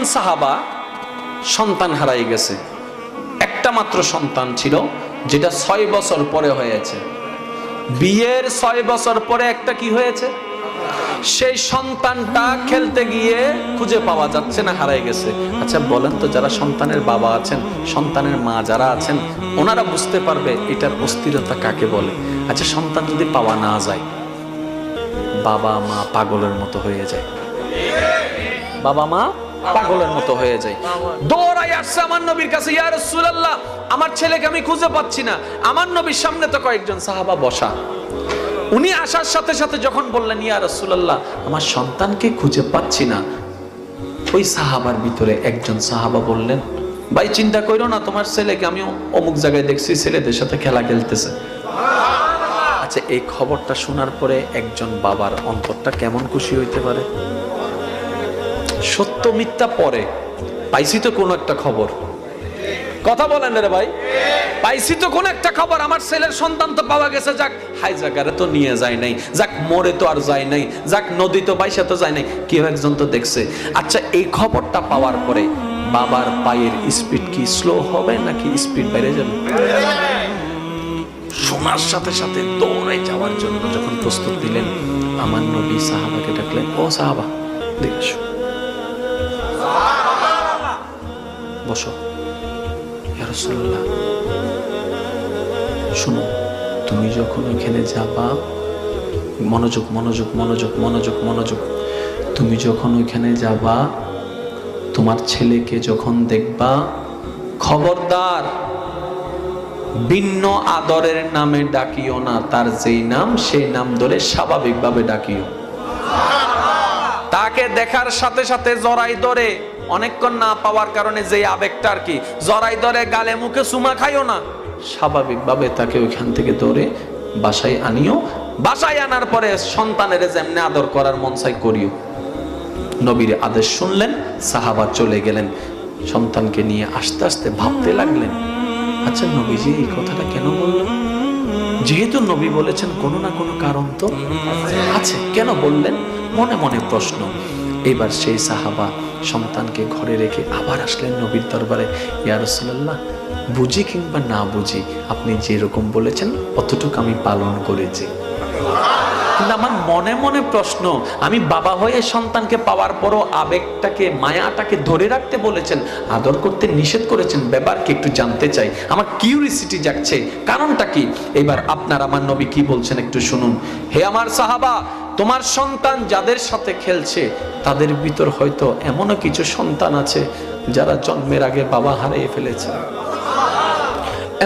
একজন সাহাবা সন্তান হারাই গেছে। একটা মাত্র সন্তান ছিল, যেটা ছয় বছর পরে হয়েছে। বিয়ের ছয় বছর পরে একটা কি হয়েছে? সেই সন্তানটা খেলতে গিয়ে খুঁজে পাওয়া যাচ্ছে না, হারাই গেছে। আচ্ছা বলেন তো, যারা সন্তানের বাবা আছেন, সন্তানের মা যারা আছেন, ওনারা বুঝতে পারবে এটার অস্থিরতা কাকে বলে। আচ্ছা সন্তান যদি পাওয়া না যায় বাবা মা পাগলের মতো হয়ে যায়। বাবা মা পাগলের মতো হয়ে যায়। দৌড়াই আসছে আমার নবীর কাছে, ইয়া রাসূলুল্লাহ, আমার ছেলেকে আমি খুঁজে পাচ্ছি না। আমার নবীর সামনে তো কয়েকজন সাহাবা বসা। উনি আসার সাথে সাথে যখন বললেন, ইয়া রাসূলুল্লাহ, আমার সন্তানকে খুঁজে পাচ্ছি না। ওই সাহাবার ভিতরে একজন সাহাবা বললেন, ভাই, চিন্তা করো না, তোমার ছেলেকে আমি অমুক জায়গায় দেখছি, ছেলেদের সাথে খেলা খেলতেছে। আচ্ছা এই খবরটা শোনার পরে একজন বাবার অন্তরটা কেমন খুশি হইতে পারে? সত্য মিথ্যা পরে। পাইছি তো কোনো একটা খবর। কথা বলেন রে ভাই। পাইছি তো কোন একটা খবর। আমার ছেলের সন্তান তো পাওয়া গেছে, যাক হাই জায়গারে তো নিয়ে যায় নাই। যাক, মরে তো আর যায় নাই। যাক, নদী তো বাইসা তো যায় নাই। কেউ একজন তো দেখছে। আচ্ছা এই খবরটা পাওয়ার পরে বাবার পায়ের স্পিড কি স্লো হবে নাকি স্পিড বেড়ে যাবে? শোনার সাথে সাথে দৌড়ে যাওয়ার জন্য যখন প্রস্তুত দিলেন আমার নবী সাহাবাকে ডাকলেন, ও সাহাবা দেখে বসো। ইয়া রাসূলুল্লাহ। শুনো, তুমি যখন ওইখানে যাবা, মনোযোগ মনোযোগ মনোযোগ মনোযোগ মনোযোগ। তুমি যখন ওইখানে যাবা, তোমার ছেলেকে যখন দেখবা, খবরদার, ভিন্ন আদরের নামে ডাকিও না, তার যেই নাম, সেই নাম ধরে স্বাভাবিকভাবে ডাকিও। তাকে দেখার সাথে সাথে জড়াই ধরে অনেকক্ষণ না পাওয়ার কারণে যে আবেগটা আর কি জড়াই ধরে গালে মুখে সুমা খাইও না। স্বাভাবিকভাবে তাকে ওইখান থেকে ধরে বাসায় আনিও। বাসায় আনার পরে সন্তানের যেমনি আদর করার মন চাই করিও। নবীর আদেশ শুনলেন সাহাবা চলে গেলেন। সন্তানকে নিয়ে আস্তে আস্তে ভাবতে লাগলেন আচ্ছা নবীজি এই কথাটা কেন বললেন? যেহেতু নবী বলেছেন কোনো না কোনো কারণ তো আছে কেন বললেন? মনে মনে প্রশ্ন। এবার সেই সাহাবা সন্তানকে ঘরে রেখে আবার আসলেন নবীর দরবারে। ইয়া রাসূলুল্লাহ, বুঝি কিংবা না বুঝি, আপনি যেরকম বলেছেন, অতটুকু আমি পালন করেছি। আমার মনে মনে প্রশ্ন, আমি বাবা হয়ে সন্তানকে পাওয়ার পরও আবেগটাকে, মায়াটাকে ধরে রাখতে বলেছেন, আদর করতে নিষেধ করেছেন, ব্যাপারকে একটু জানতে চাই। আমার কিউরিসিটি জাগছে, কারণটা কি? এবার আপনার আমার নবী কি বলছেন একটু শুনুন। হে আমার সাহাবা তোমার সন্তান যাদের সাথে খেলছে, তাদের ভিতর হয়তো এমনও কিছু সন্তান আছে যারা জন্মের আগে বাবা হারিয়ে ফেলেছে।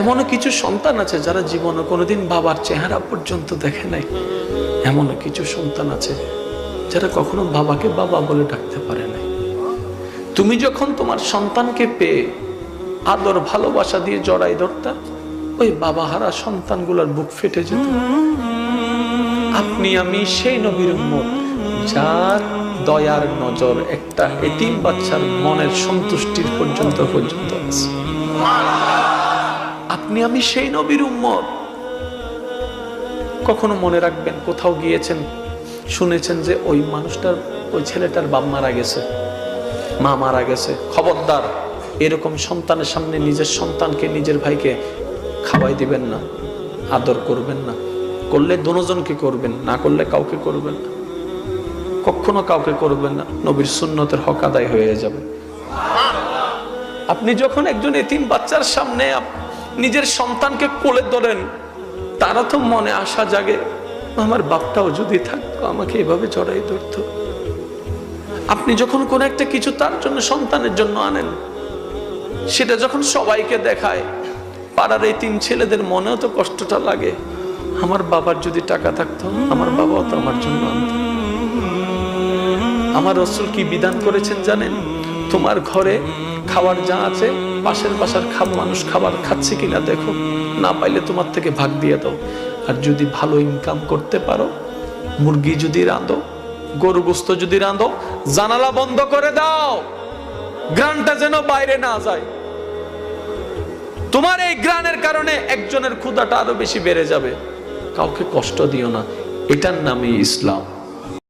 এমনও কিছু সন্তান আছে যারা জীবনে কোনোদিন বাবার চেহারা পর্যন্ত দেখে নাই। এমনও কিছু সন্তান আছে যারা কখনো বাবাকে বাবা বলে ডাকতে পারে নাই। তুমি যখন তোমার সন্তানকে পেয়ে আদর, ভালোবাসা দিয়ে জড়াই ধরতা, ওই বাবা হারা সন্তানগুলোর বুক ফেটে যেত। আপনি, আমি সেই নবীর উম্মত যার দয়ার নজর একটা এতিম বাচ্চার মনের সন্তুষ্টির পর্যন্ত পর্যন্ত আছে। আপনি, আমি সেই নবীর উম্মত। কখনো মনে রাখবেন, কোথাও গিয়েছেন, শুনেছেন যে ওই মানুষটার, ওই ছেলেটার বাপ মারা গেছে, মা মারা গেছে। খবরদার, এরকম সন্তানের সামনে নিজের সন্তানকে, নিজের ভাইকে খাওয়াই দিবেন না, আদর করবেন না। করলে দুজনকে করবেন, না করলে কাউকে করবেন না। কখনো কাউকে করবেন না, নবীর সুন্নতের হক আদায় হয়ে যাবে। আপনি যখন একজন এতিম বাচ্চার সামনে নিজের সন্তানকে কোলে ধরেন, তারা তো মনে আশা জাগে, আমার বাপটাও যদি থাকতো, আমাকে এভাবে জড়াই ধরতো। আপনি যখন কোন একটা কিছু তার জন্য, সন্তানের জন্য আনেন, সেটা যখন সবাইকে দেখায়, পাড়ার এই তিন ছেলেদের মনেও তো কষ্টটা লাগে। আমার বাবার যদি টাকা থাকতো, আমার বাবাও তো আমার জন্য আমার রসুল কি বিধান করেছেন জানেন? তোমার ঘরে খাবার যা আছে, পাশের বাসার খাব, মানুষ খাবার খাচ্ছে কিনা দেখো। না পাইলে তোমার থেকে ভাগ দিয়ে দাও। আর যদি ভালো ইনকাম করতে পারো, মুরগি যদি রাঁধো, গরু গোস্ত যদি রাঁধো, জানালা বন্ধ করে দাও। গ্রানটা যেন বাইরে না যায়। তোমার এই গ্রানের কারণে একজনের ক্ষুদাটা আরও বেশি বেড়ে যাবে। কাউকে কষ্ট দিও না। এটার নামই ইসলাম।